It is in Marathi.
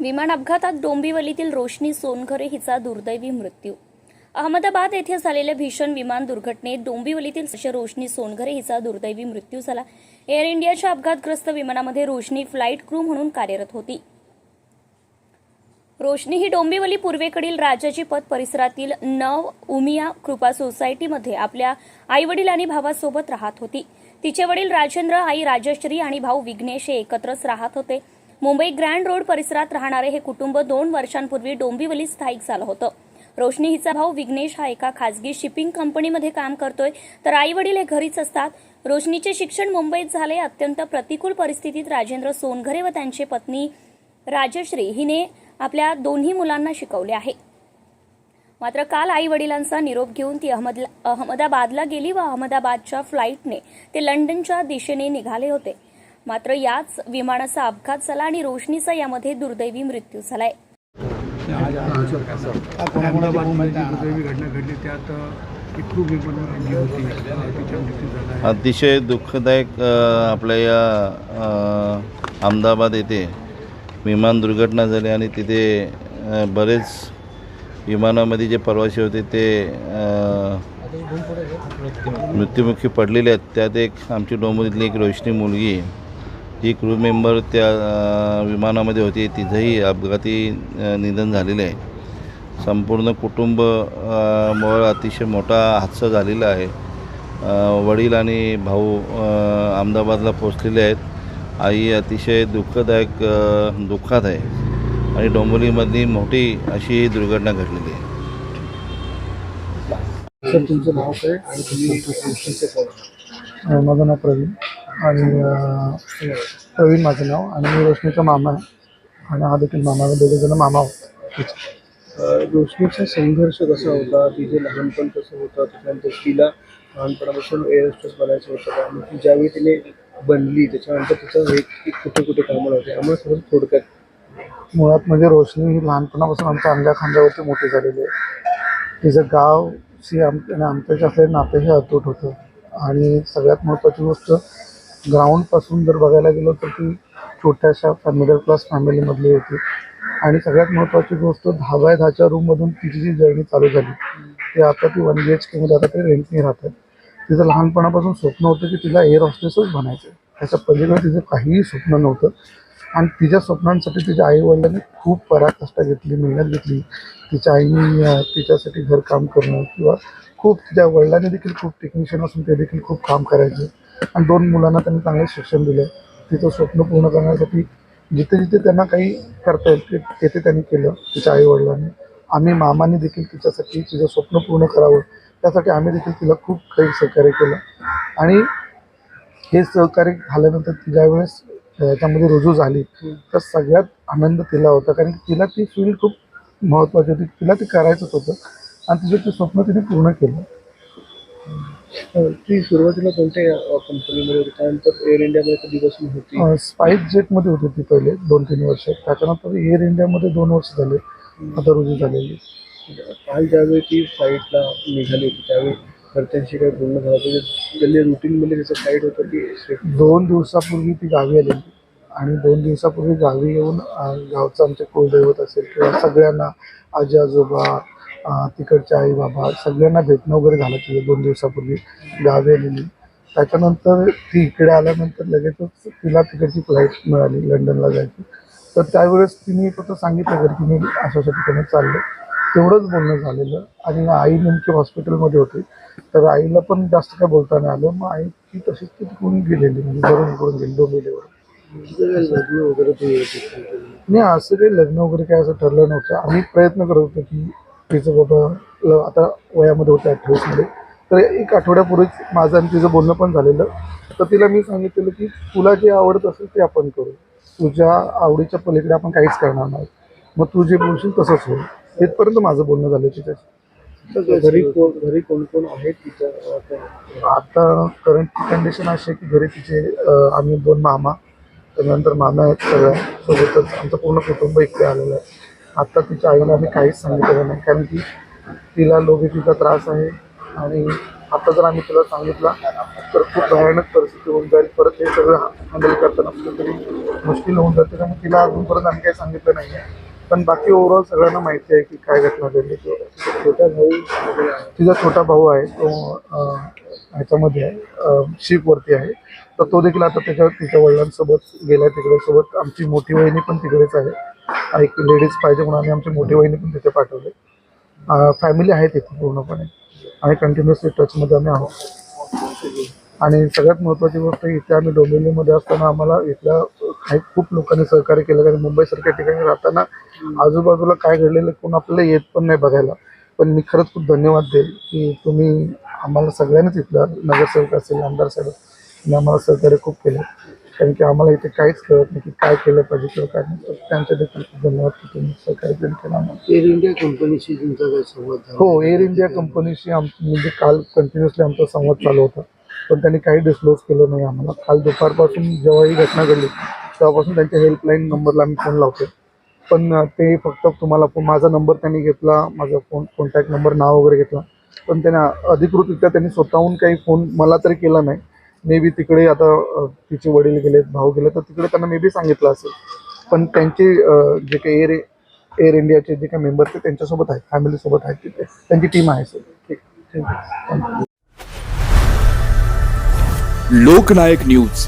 विमान अपघातात डोंबिवलीतील रोशनी सोनखरे हिचा दुर्दैवी मृत्यू. अहमदाबाद येथे झालेल्या भीषण विमान दुर्घटनेत डोंबिवलीतील रोशनी सोनघरे हिचा दुर्दैवी मृत्यू झाला. एअर इंडियाच्या अपघातग्रस्त विमानामध्ये रोशनी फ्लाईट क्रू म्हणून कार्यरत होती. रोशनी ही डोंबिवली पूर्वेकडील राजाची पद परिसरातील नव उमिया कृपा सोसायटीमध्ये आपल्या आईवडील आणि भावासोबत राहत होती. तिचे वडील राजेंद्र आई राजश्री आणि भाऊ विघ्नेश हे एकत्रच राहत होते. मुंबई ग्रँड रोड परिसरात राहणारे हे कुटुंब दोन वर्षांपूर्वी डोंबिवली स्थायिक झालं होतं. रोशनी हिचा भाऊ विघ्नेश हा एका खासगी शिपिंग कंपनीमध्ये काम करतोय. तर आई वडील हे घरीच असतात. रोशनीचे शिक्षण मुंबईत झाले. अत्यंत प्रतिकूल परिस्थितीत राजेंद्र सोनघरे व त्यांची पत्नी राजश्री हिने आपल्या दोन्ही मुलांना शिकवले आहे. मात्र काल आई वडिलांचा निरोप घेऊन ती अहमद अहमदाबादला गेली व अहमदाबादच्या फ्लाईटने ते लंडनच्या दिशेने निघाले होते. मात्र याच विमानाचा अपघात झाला आणि रोशनीचा यामध्ये दुर्दैवी मृत्यू झालाय. अतिशय दुःखदायक आपल्या या अहमदाबाद येथे विमान दुर्घटना झाली आणि तिथे बरेच विमानामध्ये जे प्रवासी होते ते मृत्युमुखी पडलेले आहेत. त्यात एक आमची डोंबिवलीतली एक रोशनी मुलगी जी क्रू मेंबर त्या विमानामध्ये होती तिचंही अपघाती निधन झालेलं आहे. संपूर्ण कुटुंब मुळे अतिशय मोठा हादसा झालेला आहे. वडील आणि भाऊ अहमदाबादला पोचलेले आहेत. आई अतिशय दुःखदायक दुःखात आहे. आणि डोंबिवलीमधली मोठी अशी दुर्घटना घडलेली आहे. सर तुमचं नाव काय? आणि तुम्ही गोष्टीचे कोण अ, माझं नाव प्रवीण. आणि अ, प्रवीण माझं नाव आणि मी रोशनीचा मामा आहे. आणि हा देखील मामा दोघे जण मामा आहोत. रोशनीचा संघर्ष कसा होता? तिचे लहानपण कसं होतं? त्याच्यानंतर तिला लहानपणापासून एअर होस्टेस बनायचं होतं. का आणि ती ज्यावेळी तिने बनली त्याच्यानंतर तिचं एक कुठे कुठे कामाला होते. आम्हाला थोडं थोडक्यात. मुळात म्हणजे रोशनी ही लहानपणापासून आमच्या अंगा खांद्यावरती मोठी झालेली आहे. तिचं गावशी आम आणि आमच्याशी असलेलं नातं हे अतूट होतं. आणि सगळ्यात महत्त्वाची गोष्ट ग्राउंडपासून जर बघायला गेलो तर ती छोट्याशा मिडल क्लास फॅमिलीमधली होती. आणि सगळ्यात महत्त्वाची गोष्ट दहा बाय दहाच्या रूममधून तिची जी जर्नी चालू झाली ती आता ती वन बी एच केमध्ये आता ते रेंटने राहतात तिचं लहानपणापासून स्वप्न होतं की तिला एअर हॉस्टेसच बनायचं त्याच्या पलीकडे तिचं काहीही स्वप्न नव्हतं. आणि तिच्या स्वप्नांसाठी तिच्या आईवडिलांनी खूप खूप कष्ट घेतली मेहनत घेतली. तिच्या आईने तिच्यासाठी घरकाम करणं किंवा खूप तिच्या वडिलांनी देखील खूप टेक्निशियन असून ते देखील खूप काम करायचे. आणि दोन मुलांना त्यांनी चांगले शिक्षण दिलं. तिचं स्वप्न पूर्ण करण्यासाठी जिथे जिथे त्यांना काही करता येईल ते तेथे त्यांनी केलं तिच्या आईवडिलांनी. आम्ही मामाने देखील तिच्यासाठी तिचं स्वप्न पूर्ण करावं. त्यासाठी आम्ही देखील तिला खूप काही सहकार्य केलं. आणि हे सहकार्य झाल्यानंतर ती ज्यावेळेस याच्यामध्ये रुजू झाली तर सगळ्यात आनंद तिला होता. कारण तिला ती फील्ड खूप महत्त्वाची होती. तिला ते करायचंच होतं. आणि तिचं ते स्वप्न तिने पूर्ण केलं. ती सुरुवातीला कोणत्या कंपनीमध्ये होती? त्यानंतर एअर इंडियामध्ये कधीपासून होती. अं, स्पाईस जेटमध्ये होती ती पहिले दोन तीन वर्ष. त्याच्यानंतर एअर इंडियामध्ये दोन वर्ष झाले. आता रुजू झालेली. काल ज्यावेळी ती फ्लाईटला निघाली होती त्यावेळी घरच्यांशी काही बोलणं झालं होतं. त्यांनी रुटीनमध्ये त्याचं फ्लाईट होतं की? दोन दिवसापूर्वी ती गावी आलेली. आणि दोन दिवसापूर्वी गावी येऊन गावचं आमचे कुलदैवत असेल किंवा सगळ्यांना आजी आजोबा तिकडचे आई बाबा सगळ्यांना भेटणं वगैरे झालं तिथे दोन दिवसापूर्वी गावी आलेली. त्याच्यानंतर ती इकडे आल्यानंतर लगेचच तिला तिकडची फ्लाईट मिळाली लंडनला जायची. तर त्यावेळेस तिने फक्त सांगितलं घरी की मी अशा अशा ठिकाणी चाललो तेवढंच बोलणं झालेलं. आणि आई नेमकी हॉस्पिटलमध्ये होती. तर आईला पण जास्त काय बोलता नाही आलं. मग आई ती तशीच ती तिकडून गेलेली म्हणजे भरून इकडून गेली डोंबिवलीवर लग्न वगैरे नाही असं काही लग्न वगैरे काय असं ठरलं नव्हतं. आम्ही प्रयत्न करत होतो की तिचं बाबा आता वयामध्ये होतं अठ्ठावीसमध्ये. तर एक आठवड्यापूर्वीच माझं आणि तिचं बोलणं पण झालेलं. तर तिला मी सांगितलेलं की तुला जे आवडत असेल ते आपण करू. तुझ्या आवडीच्या पलीकडे आपण काहीच करणार नाही. मग तू जे बोलशील तसंच होईल. इथपर्यंत माझं बोलणं झालं तिच्याशी. घरी कोण घरी कोण कोण आहेत तिच्या आता? करंट कंडिशन अशी आहे की घरी तिचे आम्ही दोन मामा. त्यानंतर मामा आहेत सगळ्या. सोबतच आमचं पूर्ण कुटुंब इकडे आलेलं आहे. आत्ता तिच्या आईला आम्ही काहीच सांगितलेलं नाही कारण की तिला लोबीपीचा त्रास आहे. आणि आता जर आम्ही तिला सांगितलं तर खूप भयानक परिस्थिती होऊन जाईल. परत हे सगळं हँडल करताना तरी मुश्किल होऊन जाते. त्यामुळे तिला अजूनपर्यंत आम्ही काही सांगितलं नाही आहे. पण बाकी ओव्हरऑल सगळ्यांना माहिती आहे की काय घटना घडली. छोटा भाऊ तिचा छोटा भाऊ आहे. तो ह्याच्यामध्ये आहे. शिपवरती आहे. तर तो देखील आता त्याच्या तिच्या वडिलांसोबत गेला तिकडे. सोबत आमची मोठी वहिनी पण तिकडेच आहे. एक लेडीज पाहिजे म्हणून आम्ही आमच्या मोठी वहिनी पण तिथे पाठवले. फॅमिली आहे तिथे पूर्णपणे. आणि कंटिन्युअसली टचमध्ये आम्ही आहोत. आणि सगळ्यात महत्त्वाची गोष्ट इथे आम्ही डोंबिवलीमध्ये असताना आम्हाला इथल्या काही खूप लोकांनी सहकार्य केलं. कारण मुंबईसारख्या ठिकाणी राहताना आजूबाजूला काय घडलेलं कोण आपल्याला येत पण नाही बघायला. पण मी खरंच खूप धन्यवाद देईल की तुम्ही आम्हाला सगळ्यांनीच इथलं नगरसेवक असेल आमदार साहेब यांनी आम्हाला सहकार्य खूप केलं. कारण की आम्हाला इथे काहीच कळत नाही की काय केलं पाहिजे किंवा काय नाही. तर त्यांचे देखील खूप धन्यवाद की तुम्ही सहकार्य केलं केलं आम्हाला. एअर इंडिया कंपनीशी तुमचा काही संवाद झाला? हो एअर इंडिया कंपनीशी आम म्हणजे काल कंटिन्युअसली आमचा संवाद चालू होता. पण त्यांनी काही डिस्क्लोज केलं नाही आम्हाला. काल दुपारपासून जेव्हा ही घटना घडली तेव्हापासून त्यांच्या हेल्पलाईन नंबरला आम्ही फोन लावतो पण अं, ते फक्त तुम्हाला फोन माझा नंबर त्यांनी घेतला माझा फोन कॉन्टॅक्ट नंबर नाव वगैरे घेतला. पण त्यांनी अधिकृतरित्या त्यांनी स्वतःहून काही फोन मला तरी केला नाही. मे बी तिकडे आता तिचे वडील गेलेत भाऊ गेले तर तिकडे त्यांना मे बी सांगितलं असेल. पण त्यांचे जे काही एअर एअर इंडियाचे जे काही मेंबर ते त्यांच्यासोबत आहेत फॅमिलीसोबत आहेत तिथे. त्यांची टीम आहे सर. ठीक. Thank you Loknayak news.